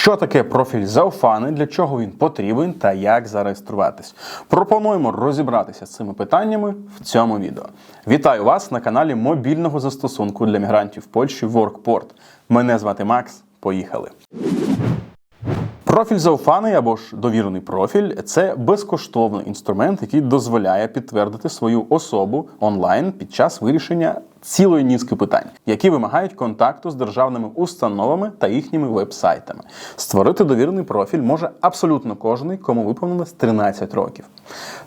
Що таке профіль Зауфани, для чого він потрібен та як зареєструватись? Пропонуємо розібратися з цими питаннями в цьому відео. Вітаю вас на каналі мобільного застосунку для мігрантів Польщі WorkPort. Мене звати Макс. Поїхали. Профіль Зауфаний або ж довірений профіль це безкоштовний інструмент, який дозволяє підтвердити свою особу онлайн під час вирішення цілої низки питань, які вимагають контакту з державними установами та їхніми веб-сайтами. Створити довірений профіль може абсолютно кожен, кому виповнилось 13 років,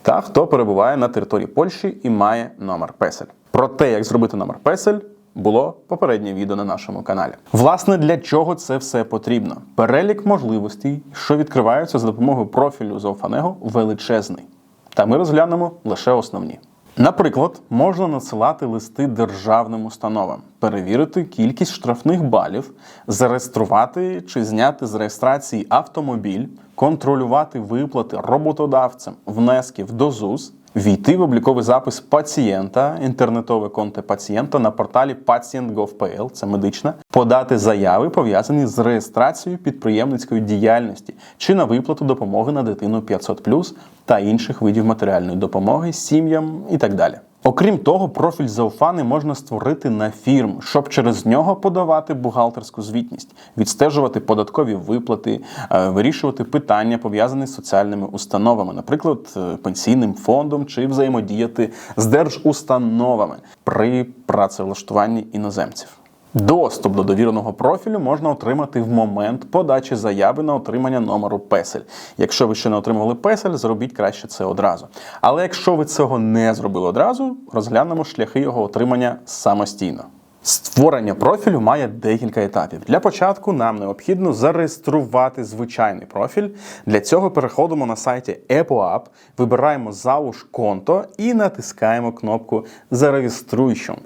та хто перебуває на території Польщі і має номер песель. Про те, як зробити номер песель, було попереднє відео на нашому каналі. Власне, для чого це все потрібно? Перелік можливостей, що відкриваються за допомогою профілю Зауфанего, величезний. Та ми розглянемо лише основні. Наприклад, можна надсилати листи державним установам, перевірити кількість штрафних балів, зареєструвати чи зняти з реєстрації автомобіль, контролювати виплати роботодавцям внесків до ЗУС, війти в обліковий запис пацієнта, інтернетове конте пацієнта на порталі Patient.gov.pl, це медична, подати заяви, пов'язані з реєстрацією підприємницької діяльності чи на виплату допомоги на дитину 500+, та інших видів матеріальної допомоги сім'ям і так далі. Окрім того, профіль Зауфани можна створити на фірму, щоб через нього подавати бухгалтерську звітність, відстежувати податкові виплати, е, вирішувати питання, пов'язані з соціальними установами, наприклад, е, пенсійним фондом чи взаємодіяти з держустановами при працевлаштуванні іноземців. Доступ до довіреного профілю можна отримати в момент подачі заяви на отримання номеру песель. Якщо ви ще не отримали песель, зробіть краще це одразу. Але якщо ви цього не зробили одразу, розглянемо шляхи його отримання самостійно. Створення профілю має декілька етапів. Для початку нам необхідно зареєструвати звичайний профіль. Для цього переходимо на сайті EpoApp, вибираємо залуж конто і натискаємо кнопку Зареєструйшом.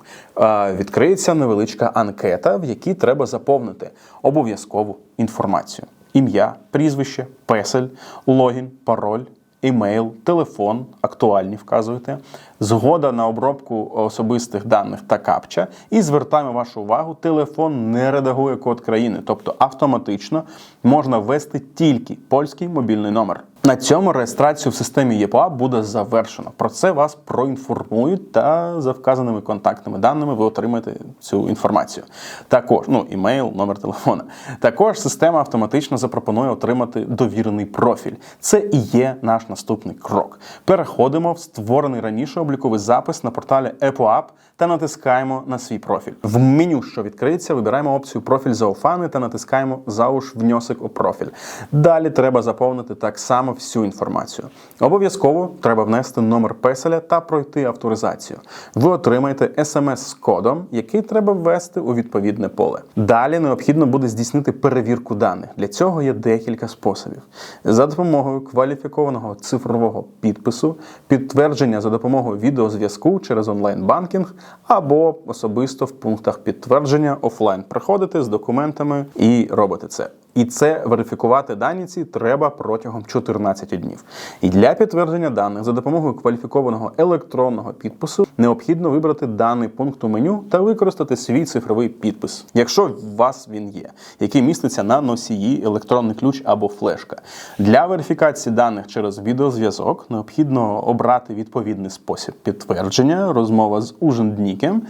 Відкриється невеличка анкета, в якій треба заповнити обов'язкову інформацію: ім'я, прізвище, песель, логін, пароль. Імейл, телефон, актуальні вказуєте, згода на обробку особистих даних та капча. І звертаємо вашу увагу, телефон не редагує код країни, тобто автоматично можна ввести тільки польський мобільний номер. На цьому реєстрацію в системі ЄПА буде завершено. Про це вас проінформують та за вказаними контактними даними ви отримаєте цю інформацію. Також ну імейл, номер телефона. Також система автоматично запропонує отримати довірений профіль. Це і є наш наступний крок. Переходимо в створений раніше обліковий запис на порталі EpoApp та натискаємо на свій профіль. В меню, що відкриється, вибираємо опцію профіль Зауфани та натискаємо Зауш внесок у профіль. Далі треба заповнити так само всю інформацію. Обов'язково треба внести номер песеля та пройти авторизацію. Ви отримаєте смс з кодом, який треба ввести у відповідне поле. Далі необхідно буде здійснити перевірку даних. Для цього є декілька способів: за допомогою кваліфікованого цифрового підпису, підтвердження за допомогою відеозв'язку через онлайн-банкінг або особисто в пунктах підтвердження офлайн приходите з документами і робите це. І це верифікувати дані ці треба протягом 14 днів. І для підтвердження даних за допомогою кваліфікованого електронного підпису необхідно вибрати даний пункт у меню та використати свій цифровий підпис, якщо у вас він є, який міститься на носії електронний ключ або флешка. Для верифікації даних через відеозв'язок необхідно обрати відповідний спосіб підтвердження, розмова з ужендніком,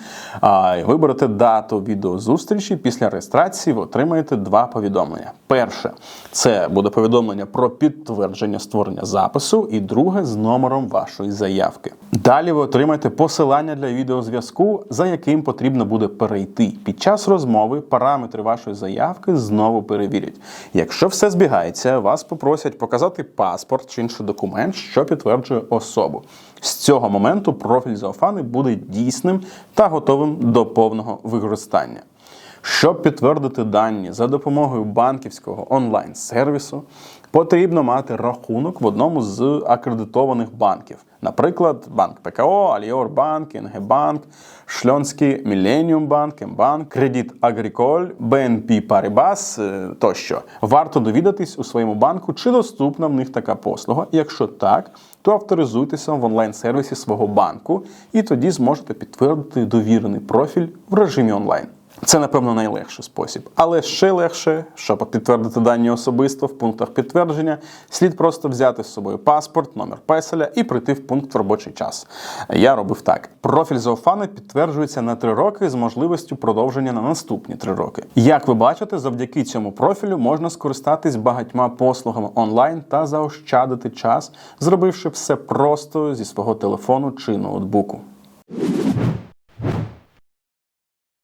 а вибрати дату відеозустрічі. Після реєстрації ви отримаєте два повідомлення. Перше, це буде повідомлення про підтвердження створення запису, і друге з номером вашої заявки. Далі ви отримаєте посилання для відеозв'язку, за яким потрібно буде перейти. Під час розмови параметри вашої заявки знову перевірять. Якщо все збігається, вас попросять показати паспорт чи інший документ, що підтверджує особу. З цього моменту профіль Зоофани буде дійсним та готовим до повного використання. Щоб підтвердити дані за допомогою банківського онлайн-сервісу, потрібно мати рахунок в одному з акредитованих банків. Наприклад, банк ПКО, Аліор Банк, Інгебанк, Шльонський Міленіум Банк, Мбанк, Кредит Агріколь, BNP Paribas е, тощо. Варто довідатись у своєму банку, чи доступна в них така послуга. Якщо так, то авторизуйтеся в онлайн-сервісі свого банку і тоді зможете підтвердити довірений профіль в режимі онлайн. Це, напевно, найлегший спосіб. Але ще легше, щоб підтвердити дані особисто в пунктах підтвердження, слід просто взяти з собою паспорт, номер песеля і прийти в пункт в робочий час. Я робив так: профіль Зоофана підтверджується на 3 роки з можливістю продовження на наступні 3 роки. Як ви бачите, завдяки цьому профілю можна скористатись багатьма послугами онлайн та заощадити час, зробивши все просто зі свого телефону чи ноутбуку.